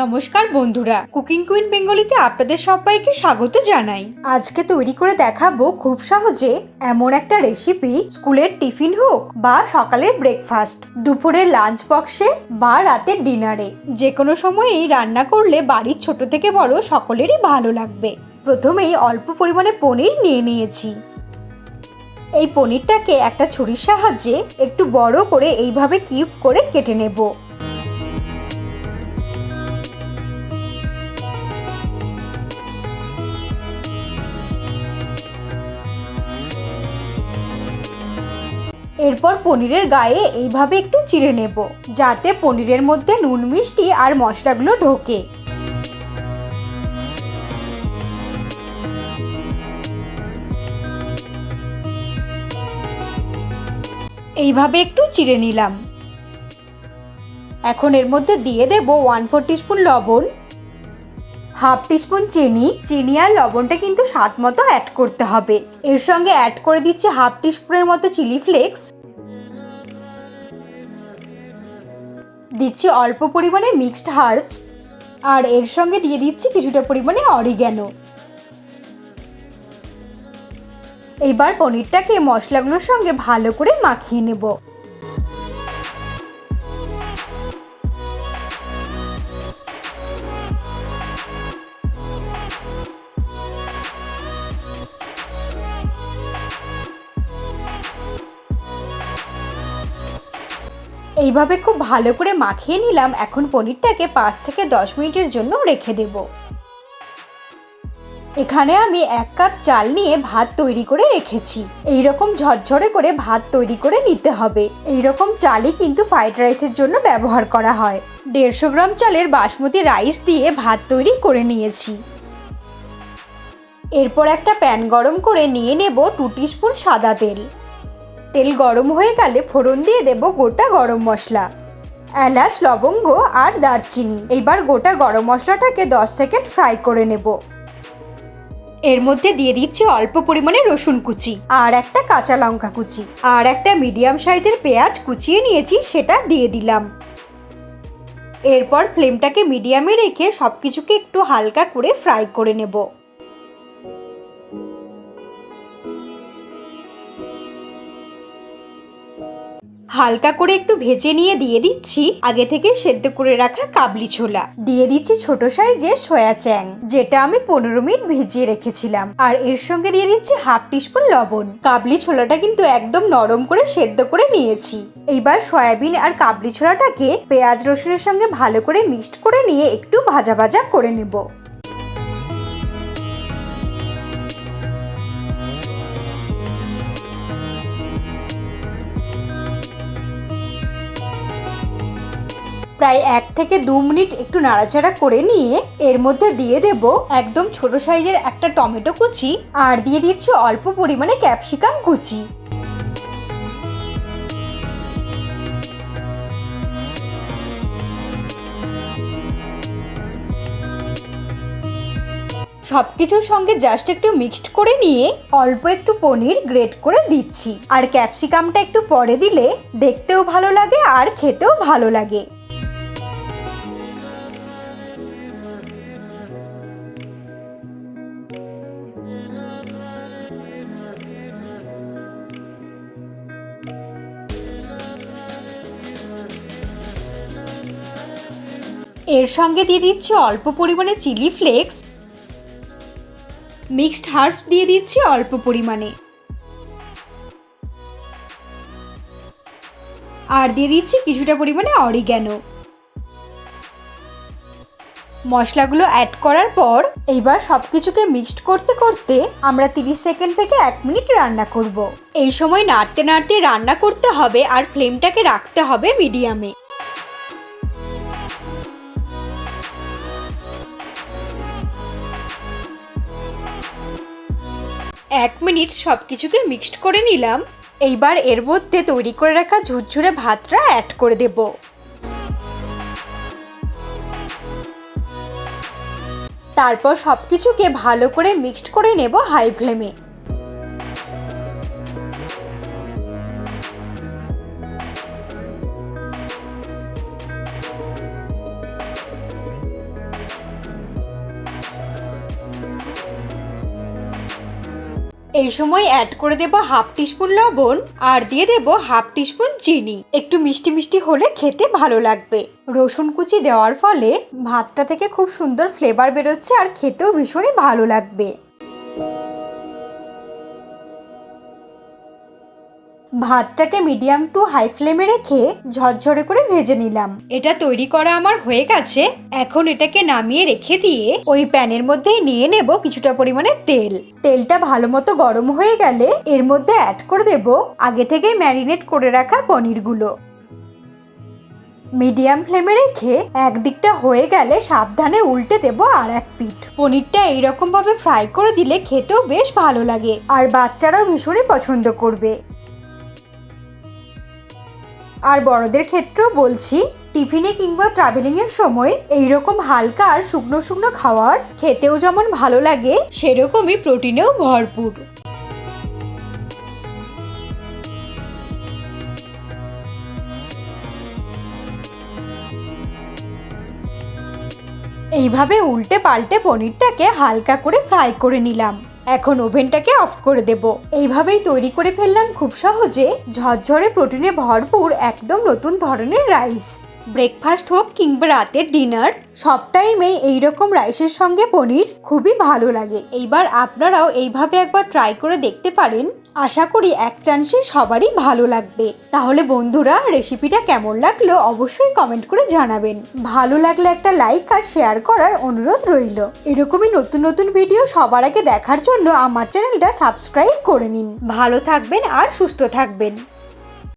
নমস্কার বন্ধুরা, cooking queen বেঙ্গলিতে আপনাদের সবাইকে স্বাগত জানাই। আজকে তৈরি করে দেখাবো খুব সহজে এমন একটা রেসিপি স্কুলের টিফিন হোক বা সকালের ব্রেকফাস্ট দুপুরের লাঞ্চ বক্সে বা রাতের ডিনারে যে কোনো সময়েই রান্না করলে বাড়ির ছোট থেকে বড় সকলেরই ভালো লাগবে। প্রথমেই অল্প পরিমাণে পনির নিয়ে নিয়েছি। এই পনিরটাকে একটা ছুরির সাহায্যে একটু বড় করে এইভাবে কিউব করে কেটে নেব। এরপর পনিরের গায়ে এইভাবে একটু চিড়ে নেব, যাতে পনিরের মধ্যে নুন মিষ্টি আর মশলাগুলো ঢোকে। এইভাবে একটু চিড়ে নিলাম। এখন এর মধ্যে দিয়ে দেব ওয়ান ফোর টিস্পুন লবণ। হাফ টিস্পুন চিনি চিনি আর লবণটা কিন্তু স্বাদ মতো অ্যাড করতে হবে। এর সঙ্গে অ্যাড করে দিচ্ছি হাফ টিস্পুনের মতো চিলি ফ্লেক্স। দিচ্ছি অল্প পরিমাণে মিক্সড হার্বস। আর এর সঙ্গে দিয়ে দিচ্ছি কিছুটা পরিমাণে অরিগ্যানো। এবার পনিরটাকে মশলাগুলোর সঙ্গে ভালো করে মাখিয়ে নেব। এইভাবে খুব ভালো করে মাখিয়ে নিলাম। এখন পনিরটাকে পাঁচ থেকে দশ মিনিটের জন্য রেখে দেব। এখানে আমি এক কাপ চাল নিয়ে ভাত তৈরি করে রেখেছি। এই রকম ঝরঝরে করে ভাত তৈরি করে নিতে হবে। এই রকম চালই কিন্তু ফ্রাইড রাইসের জন্য ব্যবহার করা হয়। দেড়শো গ্রাম চালের বাসমতি রাইস দিয়ে ভাত তৈরি করে নিয়েছি। এরপর একটা প্যান গরম করে নিয়ে নেব টু স্পুন সাদা তেল। তেল গরম হয়ে গেলে ফোড়ন দিয়ে দেব গোটা গরম মশলা। এলাচ, লবঙ্গ আর দারচিনি। এবার গোটা গরম মশলাটাকে দশ সেকেন্ড ফ্রাই করে নেব। এর মধ্যে দিয়ে দিচ্ছি অল্প পরিমাণে রসুন কুচি আর একটা কাঁচা লঙ্কা কুচি আর একটা মিডিয়াম সাইজের পেঁয়াজ কুচিয়ে নিয়েছি, সেটা দিয়ে দিলাম। এরপর ফ্লেমটাকে মিডিয়ামে রেখে সব কিছুকে একটু হালকা করে ফ্রাই করে নেব। হালকা করে একটু ভেজে নিয়ে দিয়ে দিচ্ছি। আগে থেকে সেদ্ধ করে রাখা কাবলি ছোলা। দিয়ে দিচ্ছি ছোট সাইজের সয়া চ্যাং যেটা আমি পনেরো মিনিট ভিজিয়ে রেখেছিলাম। আর এর সঙ্গে দিয়ে দিচ্ছি হাফ টিস্পুন লবণ। কাবলি ছোলাটা কিন্তু একদম নরম করে সেদ্ধ করে নিয়েছি। এইবার সয়াবিন আর কাবলি ছোলাটাকে পেঁয়াজ রসুনের সঙ্গে ভালো করে মিক্সড করে নিয়ে একটু ভাজা ভাজা করে নেব। প্রায় এক থেকে দু মিনিট একটু নাড়াচাড়া করে নিয়ে এর মধ্যে দিয়ে দেব একদম ছোট সাইজের একটা টমেটো কুচি আর দিয়ে দিচ্ছি অল্প পরিমাণে ক্যাপসিকাম কুচি। সব কিছুর সঙ্গে জাস্ট একটু মিক্সড করে নিয়ে অল্প একটু পনির গ্রেট করে দিচ্ছি। আর ক্যাপসিকামটা একটু পরে দিলে দেখতেও ভালো লাগে আর খেতেও ভালো লাগে। এর সঙ্গে দিয়ে দিচ্ছি অল্প পরিমাণে চিলি ফ্লেক্স। মিক্সড হার্ব দিয়ে দিচ্ছি অল্প পরিমাণে। আর দিয়ে দিচ্ছি কিছুটা পরিমাণে অরিগ্যানো। মশলাগুলো অ্যাড করার পর এইবার সব কিছুকে মিক্সড করতে করতে আমরা 30 সেকেন্ড থেকে এক মিনিট রান্না করব। এই সময় নাড়তে নাড়তে রান্না করতে হবে আর ফ্লেমটাকে রাখতে হবে মিডিয়ামে এক মিনিট সব কিছুকে মিক্সড করে নিলাম। এইবার এর মধ্যে তৈরি করে রাখা ঝুরঝুরে ভাতটা অ্যাড করে দেব। তারপর সব কিছুকে ভালো করে মিক্সড করে নেব হাই ফ্লেমে এই সময় অ্যাড করে দেব হাফ টিস্পুন লবণ আর দিয়ে দেব হাফ টিস্পুন চিনি। একটু মিষ্টি মিষ্টি হলে খেতে ভালো লাগবে। রসুন কুচি দেওয়ার ফলে ভাতটা থেকে খুব সুন্দর ফ্লেভার বেরোচ্ছে আর খেতেও ভীষণই ভালো লাগবে। ভাতটাকে মিডিয়াম টু হাই ফ্লেমে রেখে ঝরঝরে করে ভেজে নিলাম। এটা তৈরি করা আমার হয়ে গেছে। এখন এটাকে নামিয়ে রেখে দিয়ে ওই প্যানের মধ্যেই নিয়ে নেব কিছুটা পরিমাণে তেল। তেলটা ভালো মতো গরম হয়ে গেলে এর মধ্যে অ্যাড করে দেব আগে থেকেই ম্যারিনেট করে রাখা পনিরগুলো। মিডিয়াম ফ্লেমে রেখে একদিকটা হয়ে গেলে সাবধানে উল্টে দেব আর এক পিঠ। পনিরটা এইরকম ভাবে ফ্রাই করে দিলে খেতেও বেশ ভালো লাগে। আর বাচ্চারাও ভীষণই পছন্দ করবে। আর বড়দের ক্ষেত্রেও বলছি, টিফিনে কিংবা ট্রাভেলিংয়ের সময় এইরকম হালকা আর শুকনো শুকনো খাওয়ার খেতেও যেমন ভালো লাগে, সেরকমই প্রোটিনেও ভরপুর। এইভাবে উল্টে পাল্টে পনিরটাকে হালকা করে ফ্রাই করে নিলাম। এখন ওভেনটাকে অফ করে দেব। এইভাবেই তৈরি করে ফেললাম খুব সহজে। ঝরঝরে প্রোটিনে ভরপুর একদম নতুন ধরনের রাইস। ব্রেকফাস্ট হোক কিংবা রাতের ডিনার, সব টাইমেই এইরকম রাইসের সঙ্গে পনির খুবই ভালো লাগে। এইবার আপনারাও এইভাবে একবার ট্রাই করে দেখতে পারেন। আশা করি এক চান্সে সবারই ভালো লাগবে। তাহলে বন্ধুরা রেসিপিটা কেমন লাগল অবশ্যই কমেন্ট করে জানাবেন। ভালো লাগলে একটা লাইক আর শেয়ার করার অনুরোধ রইল। এরকমই নতুন নতুন ভিডিও সবার আগে দেখার জন্য আমার চ্যানেলটা সাবস্ক্রাইব করে নিন। ভালো থাকবেন আর সুস্থ থাকবেন।